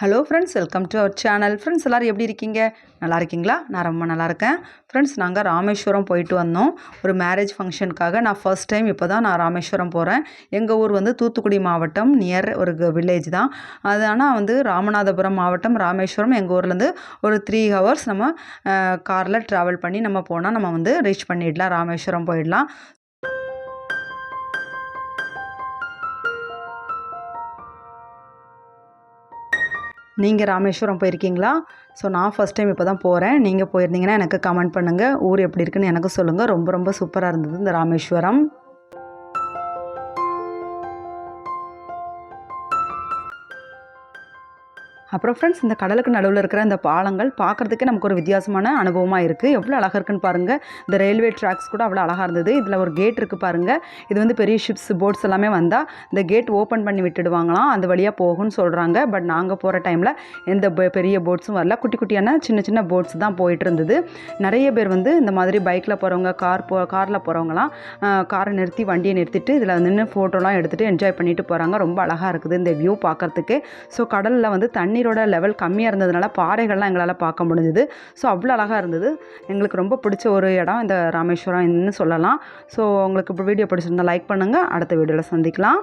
Hello friends welcome to our channel friends எல்லோரும் எப்படி இருக்கீங்க? நல்லா இருக்கீங்களா? நான் ரொம்ப நல்லா இருக்கேன். ஃப்ரெண்ட்ஸ் நாங்கள் ராமேஸ்வரம் போயிட்டு வந்தோம். ஒரு மேரேஜ் ஃபங்க்ஷனுக்காக நான் ஃபர்ஸ்ட் டைம் இப்போ தான் நான் ராமேஸ்வரம் போகிறேன் எங்கள் ஊர் வந்து தூத்துக்குடி மாவட்டம் நியர் ஒரு வில்லேஜ் தான். அது ஆனால் வந்து ராமநாதபுரம் மாவட்டம் ராமேஸ்வரம். எங்கள் ஊர்லேருந்து ஒரு த்ரீ ஹவர்ஸ் நம்ம காரில் ட்ராவல் பண்ணி நம்ம போனால் நம்ம வந்து ரீச் பண்ணிடலாம் ராமேஸ்வரம் போயிடலாம். நீங்கள் ராமேஸ்வரம் போயிருக்கீங்களா? ஸோ நான் ஃபஸ்ட் டைம் இப்போ தான் போகிறேன் நீங்கள் போயிருந்தீங்கன்னா எனக்கு கமெண்ட் பண்ணுங்கள் ஊர் எப்படி இருக்குன்னு எனக்கு சொல்லுங்கள் ரொம்ப ரொம்ப சூப்பராக இருந்தது இந்த ராமேஸ்வரம். அப்புறம் ஃப்ரெண்ட்ஸ் இந்த கடலுக்கு நடுவில் இருக்கிற இந்த பாலங்கள் பார்க்குறதுக்கே நமக்கு ஒரு வித்தியாசமான அனுபவமாக இருக்குது எவ்வளோ அழகாக இருக்குன்னு பாருங்கள் இந்த ரயில்வே ட்ராக்ஸ் கூட அவ்வளோ அழகாக இருந்தது. இதில் ஒரு கேட் இருக்குது பாருங்கள் இது வந்து பெரிய ஷிப்ஸ் போட்ஸ் எல்லாமே வந்தால் இந்த கேட் ஓப்பன் பண்ணி விட்டுடுவாங்களாம். அந்த வழியாக போகும்னு சொல்கிறாங்க பட் நாங்கள் போகிற டைமில் எந்த பெரிய போட்ஸும் வரல. குட்டி குட்டியான சின்ன சின்ன போட்ஸ் தான் போயிட்டு இருந்தது. நிறைய பேர் வந்து இந்த மாதிரி பைக்கில் போகிறவங்க கார் போ காரில் போகிறவங்களாம் காரை நிறுத்தி வண்டியை நிறுத்திட்டு இதில் நின்று ஃபோட்டோலாம் எடுத்துகிட்டு என்ஜாய் பண்ணிட்டு போகிறாங்க ரொம்ப அழகாக இருக்குது இந்த வியூ பார்க்குறதுக்கு. ஸோ கடலில் வந்து தண்ணி தண்ணீரோட லெவல் கம்மியாக இருந்ததுனால பாறைகள்லாம் எங்களால் பார்க்க முடிஞ்சுது. ஸோ அவ்வளோ அழகாக இருந்தது. எங்களுக்கு ரொம்ப பிடிச்ச ஒரு இடம் இந்த ராமேஸ்வரம் சொல்லலாம். ஸோ உங்களுக்கு இப்போ வீடியோ பிடிச்சிருந்தா லைக் பண்ணுங்கள் அடுத்த வீடியோவில் சந்திக்கலாம்.